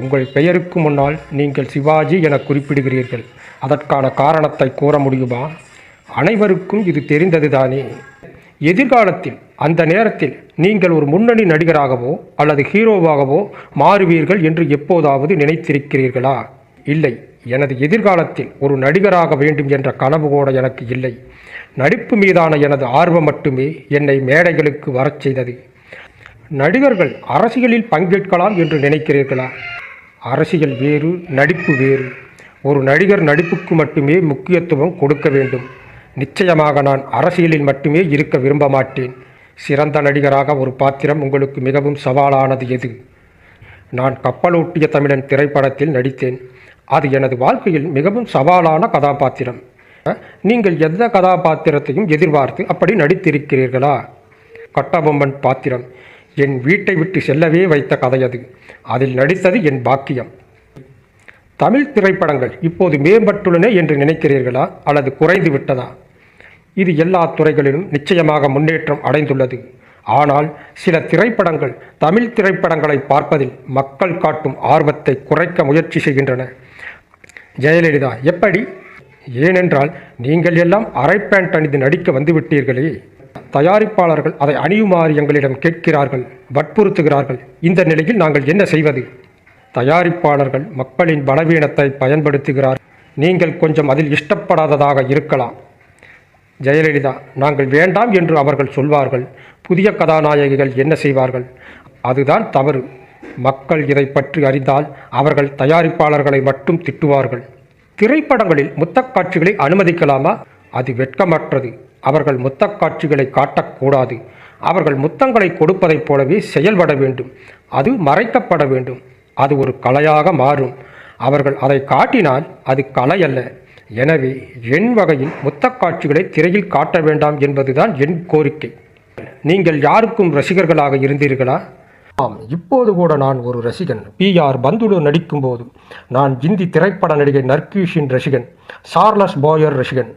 உங்கள் பெயருக்கு முன்னால் நீங்கள் சிவாஜி என குறிப்பிடுகிறீர்கள். அதற்கான காரணத்தை கூற முடியுமா? அனைவருக்கும் இது தெரிந்தது தானே? எதிர்காலத்தில் அந்த நேரத்தில் நீங்கள் ஒரு முன்னணி நடிகராகவோ அல்லது ஹீரோவாகவோ மாறுவீர்கள் என்று எப்போதாவது நினைத்திருக்கிறீர்களா? இல்லை. எனது எதிர்காலத்தில் ஒரு நடிகராக வேண்டும் என்ற கனவு கூட எனக்கு இல்லை. நடிப்பு மீதான எனது ஆர்வம் மட்டுமே என்னை மேடைகளுக்கு வரச் செய்தது. நடிகர்கள் அரசியலில் பங்கேற்கலாம் என்று நினைக்கிறீர்களா? அரசியல் வேறு நடிப்பு வேறு. ஒரு நடிகர் நடிப்புக்கு மட்டுமே முக்கியத்துவம் கொடுக்க வேண்டும். நிச்சயமாக நான் அரசியலில் மட்டுமே இருக்க விரும்ப மாட்டேன். சிறந்த நடிகராக ஒரு பாத்திரம் உங்களுக்கு மிகவும் சவாலானது எது? நான் கப்பலோட்டிய தமிழன் திரைப்படத்தில் நடித்தேன். அது எனது வாழ்க்கையில் மிகவும் சவாலான கதாபாத்திரம். நீங்கள் எந்த கதாபாத்திரத்தையும் எதிர்பார்த்து அப்படி நடித்திருக்கிறீர்களா? கட்டபொம்மன் பாத்திரம். என் வீட்டை விட்டு செல்லவே வைத்த கதை அது. அதில் நடித்தது என் பாக்கியம். தமிழ் திரைப்படங்கள் இப்போது மேம்பட்டுள்ளன என்று நினைக்கிறீர்களா? அல்லது குறைந்து விட்டதா? இது எல்லா துறைகளிலும் நிச்சயமாக முன்னேற்றம் அடைந்துள்ளது. ஆனால் சில திரைப்படங்கள் தமிழ் திரைப்படங்களை பார்ப்பதில் மக்கள் காட்டும் ஆர்வத்தை குறைக்க முயற்சி செய்கின்றன. ஜெயலலிதா எப்படி? ஏனென்றால் நீங்கள் எல்லாம் அரை பேண்ட் அணிந்து நடிக்க வந்துவிட்டீர்களே தயாரிப்பாளர்கள் அதை அணியுமாறு எங்களிடம் கேட்கிறார்கள் வற்புறுத்துகிறார்கள். இந்த நிலையில் நாங்கள் என்ன செய்வது? தயாரிப்பாளர்கள் மக்களின் பலவீனத்தை பயன்படுத்துகிறார். நீங்கள் கொஞ்சம் அதில் இஷ்டப்படாததாக இருக்கலாம். ஜெயலலிதா நாங்கள் வேண்டாம் என்று அவர்கள் சொல்வார்கள். புதிய கதாநாயகிகள் என்ன செய்வார்கள்? அதுதான் தவறு. மக்கள் இதை பற்றி அறிந்தால் அவர்கள் தயாரிப்பாளர்களை மட்டும் திட்டுவார்கள். திரைப்படங்களில் முத்தக்காட்சிகளை அனுமதிக்கலாமா? அது வெட்கமற்றது. அவர்கள் முத்த காட்சிகளை காட்டக்கூடாது. அவர்கள் முத்தங்களை கொடுப்பதைப் போலவே செயல்பட வேண்டும். அது மறைக்கப்பட வேண்டும். அது ஒரு கலையாக மாறும். அவர்கள் அதை காட்டினால் அது கலை அல்ல எனவே என் வகையில் முத்த காட்சிகளை திரையில் காட்ட வேண்டாம் என்பதுதான் என் கோரிக்கை. நீங்கள் யாருக்கும் ரசிகர்களாக இருந்தீர்களா? ஆம் இப்போது கூட நான் ஒரு ரசிகன். பி. ஆர். பந்துலு நடிக்கும்போது நான் இந்தி திரைப்பட நடிகை நர்கீஷின் ரசிகன். சார்லஸ் போயர் ரசிகன்.